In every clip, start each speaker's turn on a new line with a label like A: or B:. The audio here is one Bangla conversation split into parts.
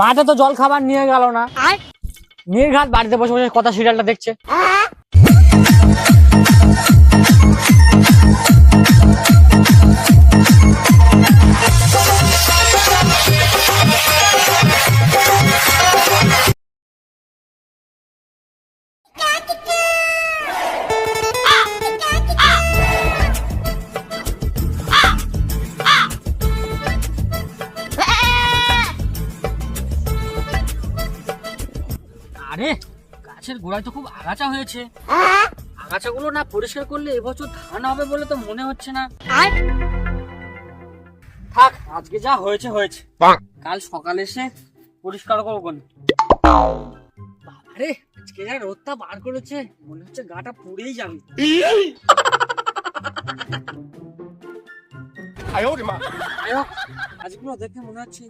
A: মাঠে তো জল খাবার নিয়ে গেল না। নির্ঘাত বাড়িতে বসে বসে কথা সিরিয়ালটা দেখছে। আরে গাছের গোড়ায় তো খুব আগাছা হয়েছে। আগাছাগুলো না পরিষ্কার করলে এবছর ধান হবে বলে তো মনে হচ্ছে না। থাক আজকে যা হয়েছে হয়েছে। কাল সকালে এসে পরিষ্কার করব কোন আরে আজকে যা রোদটা বার করেছে মনে হচ্ছে গাটা পুড়েই যাবে। আজগুলো দেখে মনে হচ্ছে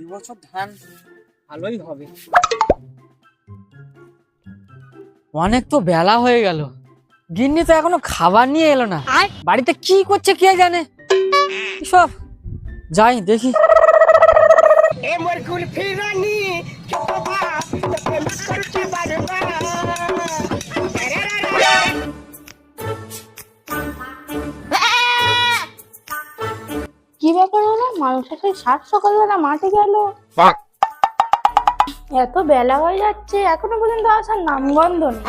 A: এবছর ধান ভালোই হবে। অনেক তো বেলা হয়ে গেল। গিন্নি তো এখনও খাবার নিয়ে এলো না। বাড়িতে কি করছে কে জানে? সব যাই দেখি।
B: কি ব্যাপার হলো? মানুষের সেই সাত সকালবেলা মাঠে গেল। এত বেলা হয়ে যাচ্ছে এখনও পর্যন্ত আসার নামগন্ধ নেই।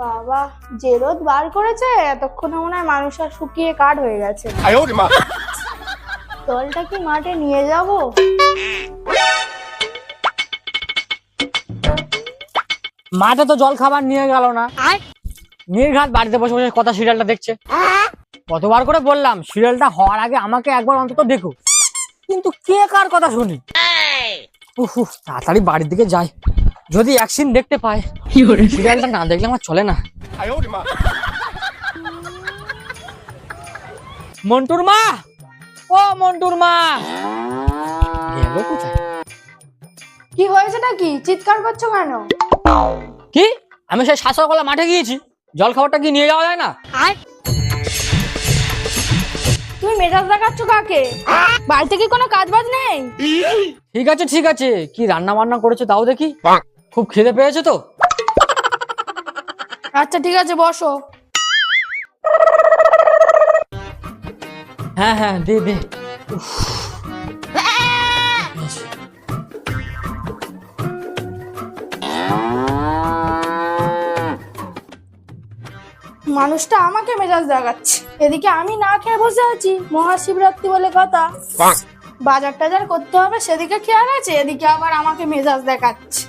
B: বাবা যে রোদ বার করেছে এতক্ষণে মনে হয় মানুষ আর শুকিয়ে কাঠ হয়ে গেছে। জলটা কি মাঠে নিয়ে যাব?
A: মাঠে তো জল খাবার নিয়ে গেল না। নির্ঘাত বাড়িতে বসে বসে কথা সিরিয়ালটা দেখছে। কতবার করে বললাম সিরিয়ালটা হওয়ার আগে আমাকে একবার অন্তত দেখো। কিন্তু কে কার কথা শুনি? তাড়াতাড়ি বাড়ির দিকে যাই। যদি দেখতে পায় সিরিয়ালটা না দেখলে আমার চলে না। মন্টুর মা! ও মন্টুর মা! গেল কোথায়?
B: কি হয়েছে নাকি চিৎকার করছ কেন?
A: কি? আমি সেই শাসকলা মাঠে গিয়েছি। জল খাবারটা কি নিয়ে যাওয়া যায় না?
B: তুমি মেজাজ দেখাচ্ছ কাকে? বাড়িতে কি কোনো কাজ বাজ নেই?
A: ঠিক আছে ঠিক আছে। কি রান্না বান্না করেছে তাও দেখি? খুব খিদে পেয়েছে তো?
B: আচ্ছা ঠিক আছে বসো।
A: হ্যাঁ হ্যাঁ দে দে।
B: মানুষটা আমাকে মেজাজ দেখাচ্ছে। এদিকে আমি না খেয়ে বসে আছি। মহাশিবরাত্রি বলে কথা। বাজার টাজার করতে হবে সেদিকে খেয়াল আছে এদিকে আবার আমাকে মেজাজ দেখাচ্ছে।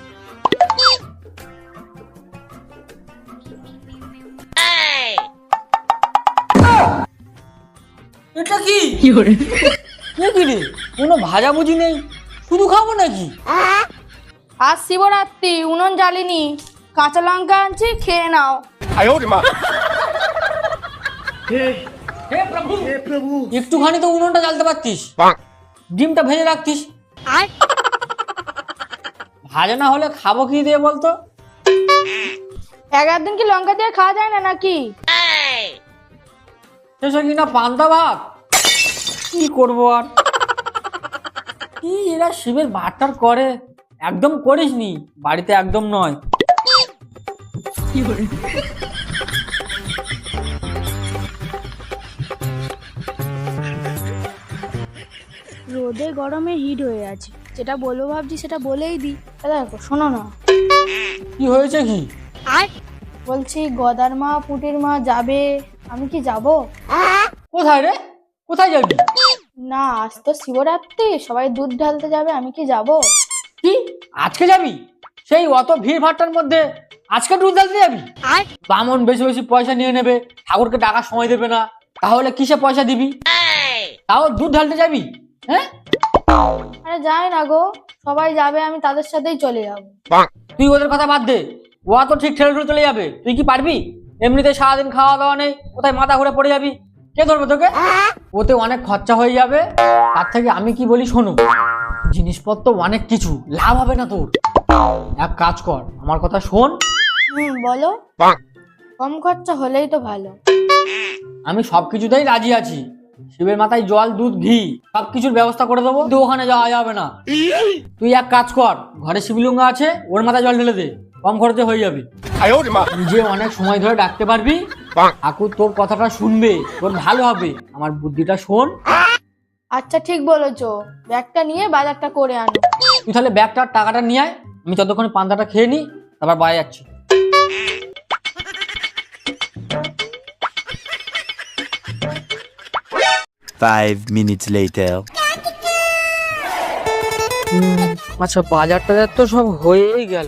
A: এটা কি? কি রে কোনো ভাজাভুজি নেই? শুধু খাব নাকি?
B: আজ শিবরাত্রি উনুন জ্বালিনি। কাঁচা লঙ্কা আনছি খেয়ে নাও।
A: হে প্রভু। একটুখানি তো উনুনটা জ্বালতে পারতিস। ডিমটা ভেজে রাখতিস। ভাজা না হলে খাব কি দিয়ে বলতো?
B: এক দিন কি লঙ্কা দিয়ে খাওয়া যায় না নাকি?
A: শেষে কিনা পান্তা ভাত? কি করব আর? কি এরা শিবের ভাতটার করে? একদম করিসনি। বাড়িতে একদম নয়।
B: রোদে গরমে হিট হয়ে আছে। যেটা বলব ভাবছি সেটা বলেই দিই। দেখো শোনো না।
A: কি হয়েছে কি?
B: বলছি গদার মা পুটির মা যাবে। আমি কি যাব?
A: কোথায় রে? কোথায় যাবি?
B: না আজ তো শিবরাত্রি। সবাই দুধ ঢালতে যাবে আমি কি যাব?
A: কি? আজকে যাবি? সেই অত ভিড় ভাট্টার মধ্যে আজকে দুধ ঢালতে যাবি? বামন বেশি বেশি পয়সা নিয়ে নেবে ঠাকুরকে টাকা সময় দেবে না। তাহলে কিসে পয়সা দিবি? তাও দুধ ঢালতে যাবি? হ্যাঁ?
B: আরে যাই না গো সবাই যাবে আমি তাদের সাথেই চলে যাব।
A: তুই ওদের কথা বাদ দে ওরা তো ঠিক ঠেলে ঠেলে চলে যাবে। তুই কি পারবি? এমনিতে সারাদিন খাওয়া দাওয়া নেই কোথায় মাথা ঘুরে পড়ে যাবি? কে ধরবে তোকে? ওতে অনেক খরচা হয়ে যাবে তার থেকে আমি কি বলি শোনো জিনিসপত্র অনেক কিছু লাভ হবে না তোর। এক কাজ কর আমার কথা শোন।
B: হুম বলো। কম খরচা হলেই তো ভালো।
A: আমি সব কিছুতেই রাজি আছি। শিবের মাথায় জল দুধ ঘি সবকিছুর ব্যবস্থা করে দেবো কিন্তু ওখানে যাওয়া যাবে না। তুই এক কাজ কর ঘরে শিবলিঙ্গ আছে ওর মাথায় জল ঢেলে দে কম খরচে হয়ে যাবে। নিজে অনেক সময় ধরে ডাকতে পারবি কাকু তোর কথাটা শুনবে তোর ভালো হবে আমার বুদ্ধিটা শোন।
B: আচ্ছা ঠিক বলেছ ব্যাগটা নিয়ে বাজারটা করে আন।
A: তুই তাহলে ব্যাগটা টাকাটা নিয়ে আয় আমি ততক্ষণ পান্তাটা খেয়ে নি তারপর বাইরে যাচ্ছি।
C: Five minutes later.
A: আচ্ছা বাজার টাজার তো সব হয়েই গেল।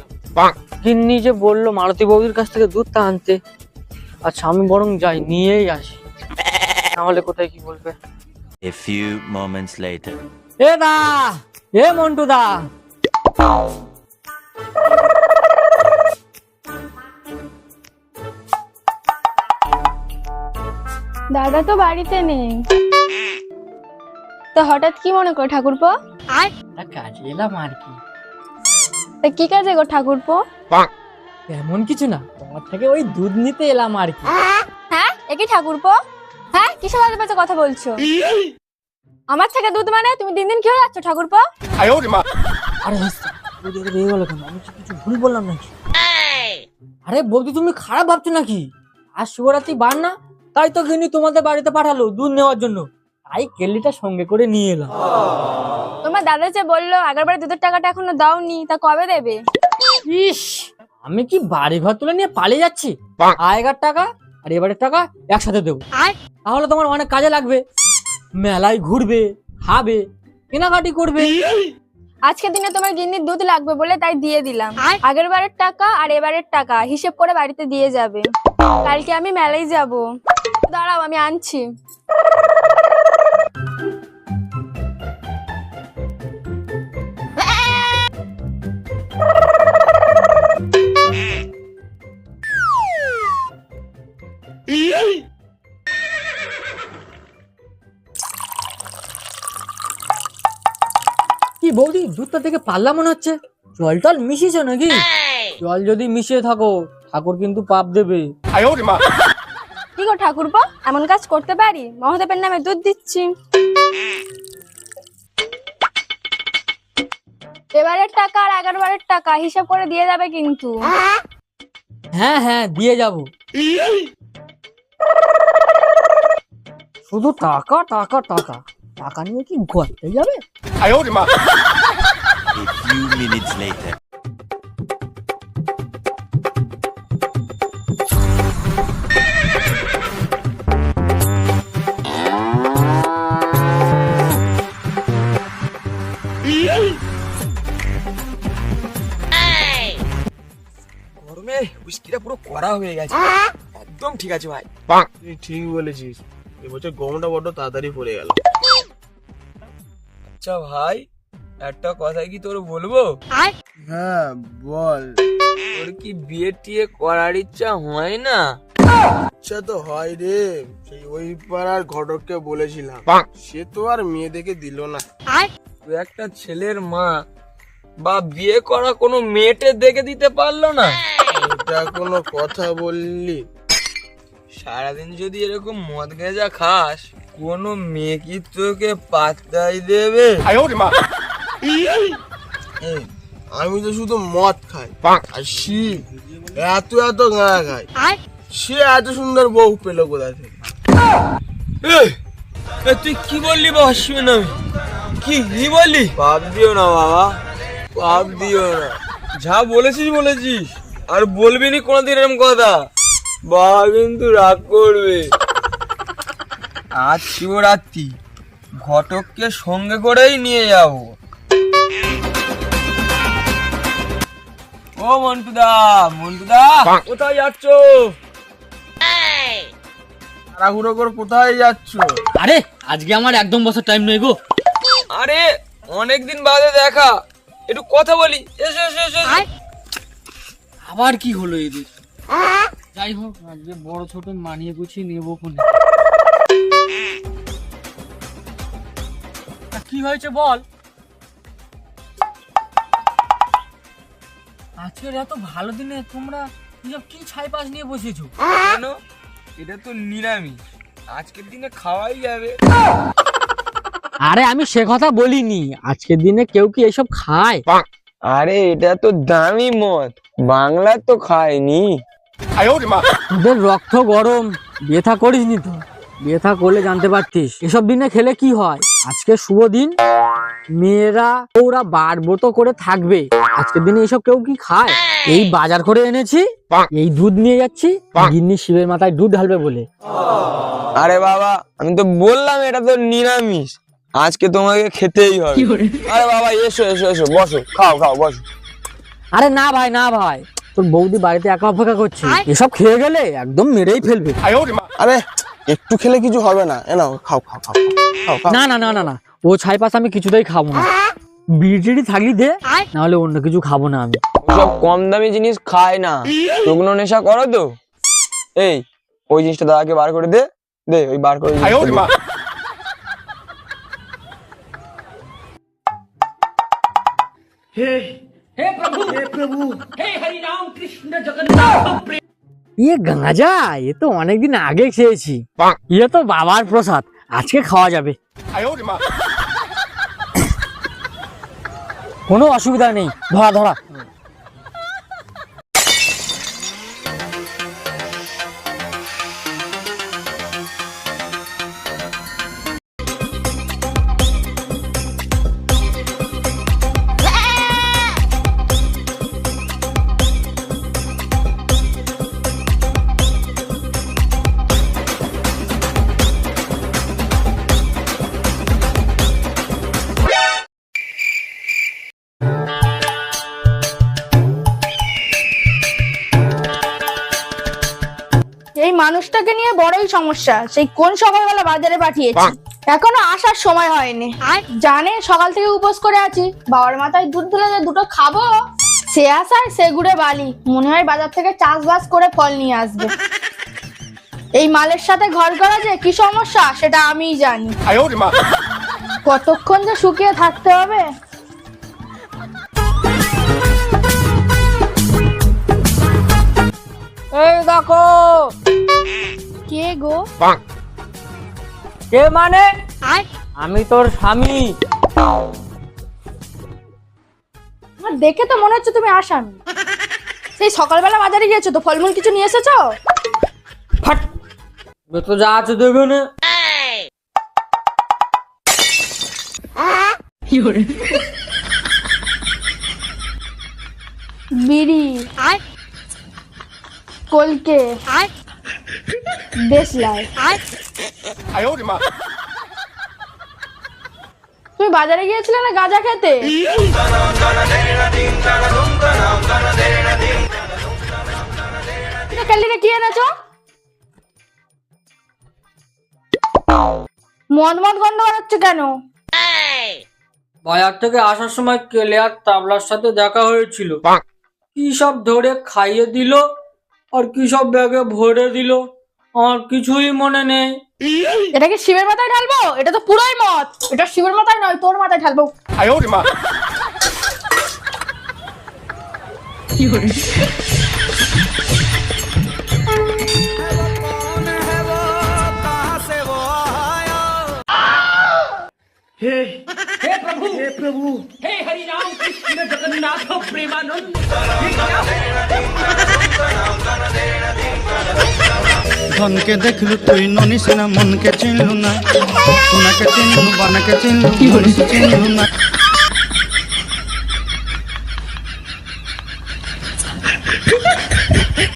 A: গিন্নি যে বলল মারুতি বৌদির কাছ থেকে দুধটা আনতে। আচ্ছা আমি বরং যাই নিয়েই আসি। নাহলে কোথায় কি বলবে?
C: A few moments later.
A: এ দা! এ মন্টু দা!
B: দাদা তো বাড়িতে নেই। তো হঠাৎ কি মনে কর ঠাকুরপো? আর?
A: তা কাজে এলাম আর কি।
B: তা কি কাজে গো ঠাকুরপো?
A: এমন কিছু না তোমার থেকে ওই দুধ নিতে এলাম আর কি।
D: হ্যাঁ? একে ঠাকুরপো? হ্যাঁ? কিসের বাজে কথা বলছো? আমার থেকে দুধ মানে তুমি দিন দিন কি হয়ে যাচ্ছ ঠাকুরপো?
A: আরে হাসতে নাকি? আরে বৌদি তুমি খারাপ ভাবছ নাকি? আর শুভরাত্রি বার না তাই তো কিন্তু তোমাদের বাড়িতে পাঠালো দুধ নেওয়ার জন্য। তাই কেল্লিটা সঙ্গে করে নিয়ে এলাম।
D: তোমার দাদা যে বলল আগেরবারে দুধের টাকাটা এখনও দাওনি তা কবে দেবে?
A: ইস আমি কি বাড়ি ঘর তুলে নিয়ে পালিয়ে যাচ্ছি? আগের টাকা আর এবারের টাকা একসাথে দেবো। তাহলে তোমার অনেক কাজে লাগবে। মেলায় ঘুরবে খাবে কেনাকাটি করবে।
D: আজকের দিনে তোমার গিন্নির দুধ লাগবে বলে তাই দিয়ে দিলাম। আগের বারের টাকা আর এবারের টাকা হিসেব করে বাড়িতে দিয়ে যাবে। কালকে আমি মেলায় যাব। দাঁড়াও আমি আনছি।
A: কি বৌদি দুধটা থেকে পাল্লা মনে হচ্ছে। জল টল মিশিয়েছো নাকি? জল যদি মিশিয়ে থাকো ঠাকুর কিন্তু পাপ দেবে।
D: গো ঠাকুরপো এমন কাজ করতে পারি? মহাদেবের নামে দুধ দিচ্ছি। এবারের টাকা আর আগের বারের টাকা হিসাব করে দিয়ে যাবে কিন্তু।
A: হ্যাঁ হ্যাঁ দিয়ে যাব। শুধু টাকা টাকা টাকা। টাকা নিয়ে কি ঘুরতে যাবে?
E: কড়া হয়ে গেছে। একদম ঠিক আছে ভাই।
F: তুই ঠিক বলেছিস। এবছর গমটা বড্ড তাড়াতাড়ি পড়ে গেল।
E: আচ্ছা ভাই একটা কথা কি তোর বলব?
F: হ্যাঁ বল।
E: তোর কি বিয়ে টিয়ে করার ইচ্ছা হয় না?
F: আচ্ছা তো হয় রে। সেই ওই পাড়ার ঘটককে বলেছিলাম। সে তো আর মেয়ে দেখে দিল না।
E: তুই একটা ছেলের মা বা বিয়ে করা কোনো মেয়েটে দেখে দিতে পারল না?
F: এটা কোনো কথা বললি?
E: সারাদিন যদি এরকম মদ গেঁজা খাস কোনো মেয়ে কি তোকে পাত্তাই দেবে?
F: আমি তো শুধু মদ খাই আর সি এত এত গাঁয়া খাই। সে এত সুন্দর বউ পেল কোথা থেকে?
E: তুই কি বললি বা অশ্বিন আমি কি কি বললি? পাপ দিও না বাবা পাপ দিও না। যা বলেছিস বলেছিস। আর বলবি নি কোনোদিন এরকম কথা? বাবা কিন্তু রাগ করবে। আজ শিবরাত্রি। ঘটককে সঙ্গে করেই নিয়ে যাব। ও মন্টুদা মন্টুদা কোথায় যাচ্ছ?
F: তাড়াহুড়ো করে কোথায় যাচ্ছ?
A: আরে আজকে আমার একদম বছর টাইম নেই গো।
E: আরে অনেকদিন বাদে দেখা। একটু কথা বলি। এসো এসো এসো এসো।
A: আবার কি হলো এদের? যাই হোক আজকে বড় ছোট মানিয়ে গুছিয়ে নেব কোনে কি হয়েছে বল? আজকের এত ভালো দিনে তোমরা এসব কি ছাই পাশ নিয়ে বসেছো?
E: কেন? এটা তো নিরামিষ। আজকের দিনে খাওয়াই যাবে।
A: আরে আমি সে কথা বলিনি। আজকের দিনে কেউ কি এসব খায়?
E: আরে এটা তো দামি মদ। বাংলা তো খায়নি।
A: তোদের রক্ত গরম। ব্যথা করিসনি তো। ব্যথা করলে জানতে পারতিস। এসব দিনে খেলে কি হয়? আজকে শুভ দিন। মেয়েরা ওরা বারবত করে থাকবে। আজকের দিনে এসব কেউ কি খায়? এই বাজার করে এনেছি। এই দুধ নিয়ে যাচ্ছি। গিন্নি শিবের মাথায় দুধ ঢালবে বলে।
E: আরে বাবা আমি তো বললাম এটা তো নিরামিষ। আজকে তোমাকে খেতেই হবে। আরে বাবা এসো এসো এসো বসো খাও খাও বসো।
A: আরে না ভাই না ভাই তোর বৌদি বাড়িতে একা অপেক্ষা করছে। এসব খেয়ে গেলে একদম মেরেই ফেলবে।
F: আরে একটু খেলে কিছু হবে না। এনাও খাও খাও খাও
A: না না না না না। ও ছাই পাশ আমি কিছুতেই খাব না। বিড়ি থাকলি দে না হলে অন্য কিছু খাব না আমি।
E: সব কম দামি জিনিস খায় না। শুকনো নেশা করো তো। এই ওই জিনিসটা দাদাকে বার করে দে। দে ওই বার করে
G: हे हे प्रभु हे प्रभु हे हरि राम कृष्ण जगन्नाथ
A: ইয়ে গাঁজা এ তো অনেকদিন আগে খেয়েছি। ইয়ে তো বাবার প্রসাদ আজকে খাওয়া যাবে। কোনো অসুবিধা নেই ধরা ধরা।
B: জিনিসটাকে নিয়ে বড়ই সমস্যা। সেই কোন সকালবেলা বাজারে পাঠিয়েছি। এখনও আসার সময় হয়নি। আর? জানে সকাল থেকে উপোস করে আছি। বাবার মাথায় দুধ ধুলে দুটো খাব সে আসায় সে গুড়ে বালি। মনে হয় বাজার থেকে চাষবাস করে ফল নিয়ে আসবে। এই মালের সাথে ঘর করা যে কি সমস্যা সেটা আমিই জানি। কতক্ষণ যে শুকিয়ে থাকতে হবে? কে
A: মানে? আমি তোর স্বামী।
B: আমার দেখে তো মনে হচ্ছে তুমি আসামি। সেই সকালবেলা বাজারে গিয়েছো তো? ফলমূল কিছু নিয়ে এসেছ?
A: ফাট। তো যা আছে দেবে না।
B: বিড়ি। কলকে। দেশলাই
G: বেশ লাগে
B: তুমি বাজারে গিয়েছিলে না গাঁজা খেতে? কি এনেছো? মদ মদ গন্ধ বেরোচ্ছে কেন?
A: বাজার থেকে আসার সময় কেলে আর তাবলার সাথে দেখা হয়েছিল। কি সব ধরে খাইয়ে দিল আর কি সব ব্যাগে ভরে দিল। আর কিছুই মনে নেই।
B: এটাকে শিবের মাথায় ঢালবো? এটা তো পুরোই মত এটা শিবের মাথায় নয় তোর মাথায় ঢালবো।
G: মা। হে প্রভু হে হরি রাম কৃষ্ণ জগন্নাথ প্রেমানন্দ।
H: ধনকে দেখলু তুই ননিস না মনকে চিনলু না। সোনাকে চিনলু বানাকে চিনলু মনুষ চিনলু না।